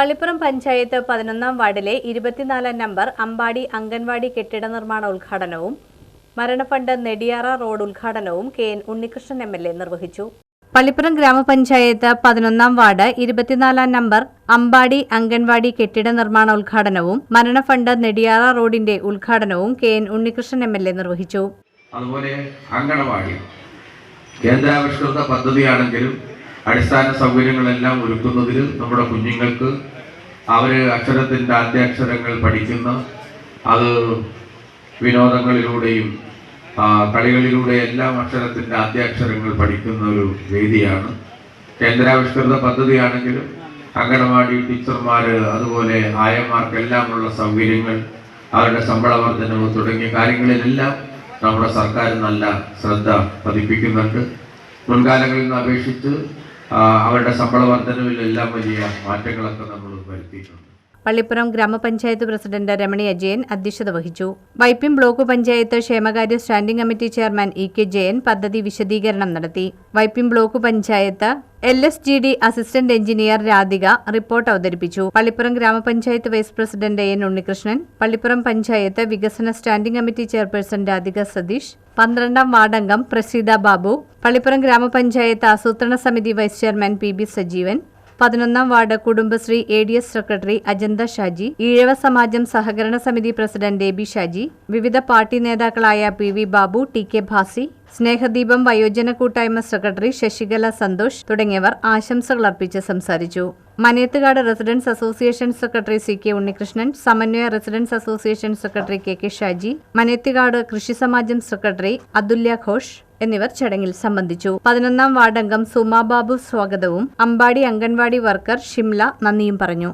പള്ളിപ്പുറം പഞ്ചായത്ത് പതിനൊന്നാം വാർഡിലെ ഇരുപത്തിനാലാം നമ്പർ അമ്പാടി അംഗൻവാടി കെട്ടിട നിർമ്മാണ ഉദ്ഘാടനവും മരണഫണ്ട് നെടിയാറ റോഡ് ഉദ്ഘാടനവും K N Unnikrishnan M L A നിർവഹിച്ചു. പള്ളിപ്പുറം ഗ്രാമപഞ്ചായത്ത് പതിനൊന്നാം വാർഡ് ഇരുപത്തിനാലാം നമ്പർ അമ്പാടി അംഗൻവാടി കെട്ടിട നിർമ്മാണ ഉദ്ഘാടനവും മരണഫണ്ട് നെടിയാറ റോഡിന്റെ ഉദ്ഘാടനവും K N Unnikrishnan M L A നിർവഹിച്ചു. അതുപോലെ അങ്കണവാടി കേന്ദ്രാവിഷ്കൃത പദ്ധതിയാണെങ്കിലും അടിസ്ഥാന സൗകര്യങ്ങളെല്ലാം ഒരുക്കുന്നതിൽ നമ്മുടെ കുഞ്ഞുങ്ങൾക്ക് അവർ അക്ഷരത്തിന്റെ ആദ്യാക്ഷരങ്ങൾ പഠിക്കുന്ന അത് വിനോദങ്ങളിലൂടെയും കളികളിലൂടെ എല്ലാം അക്ഷരത്തിന്റെ ആദ്യാക്ഷരങ്ങൾ പഠിക്കുന്ന ഒരു വേദിയാണ്. കേന്ദ്രാവിഷ്കൃത പദ്ധതിയാണെങ്കിലും അംഗനവാടി ടീച്ചർമാർ അതുപോലെ ആയമാർക്കെല്ലാമുള്ള സൗകര്യങ്ങൾ അവരുടെ ശമ്പള വർധനവ് തുടങ്ങിയ കാര്യങ്ങളിലെല്ലാം നമ്മുടെ സർക്കാർ നല്ല ശ്രദ്ധ പതിപ്പിക്കുന്നുണ്ട്. മുൻകാലങ്ങളിൽ നിന്ന് അപേക്ഷിച്ച് അവരുടെ ശമ്പള വർധനവിലെല്ലാം വലിയ മാറ്റങ്ങളൊക്കെ നമ്മൾ വരുത്തിയിട്ടുണ്ട്. പള്ളിപ്പുറം ഗ്രാമപഞ്ചായത്ത് പ്രസിഡന്റ് രമണി അജയൻ അധ്യക്ഷത വഹിച്ചു. വൈപ്പിൻ ബ്ലോക്ക് പഞ്ചായത്ത് ക്ഷേമകാര്യ standing committee chairman E K Jayan പദ്ധതി വിശദീകരണം നടത്തി. Vypin block panchayat L S G D assistant engineer Radhika report അവതരിപ്പിച്ചു. Pallippuram gramapanchayat vice president N Unnikrishnan Pallippuram panchayat വികസന standing committee chairperson Radhika Satheesh പന്ത്രണ്ടാം വാർഡംഗം പ്രസീത ബാബു പള്ളിപ്പുറം ഗ്രാമപഞ്ചായത്ത് ആസൂത്രണ സമിതി vice chairman P B Sajeevan പതിനൊന്നാം ward Kudumbashree A D S secretary Ajantha Shaji Ezhava Samajam സഹകരണ സമിതി പ്രസിഡന്റ് എ ബി ഷാജി വിവിധ പാർട്ടി നേതാക്കളായ P V Babu T K Bhasi Snehadeepam വയോജന കൂട്ടായ്മ സെക്രട്ടറി ശശികല സന്തോഷ് തുടങ്ങിയവർ ആശംസകൾ അർപ്പിച്ച് സംസാരിച്ചു. Manethukad residence association secretary C K Unnikrishnan Samanwaya residence association secretary K K Shaji Manethukad കൃഷി സമാജം സെക്രട്ടറി അതുല്യ ഘോഷ് എന്നിവർ ചടങ്ങിൽ സംബന്ധിച്ചു. പതിനൊന്നാം വാർഡംഗം സുമാബാബു സ്വാഗതവും അമ്പാടി അംഗൻവാടി വർക്കർ ഷിംല നന്ദിയും പറഞ്ഞു.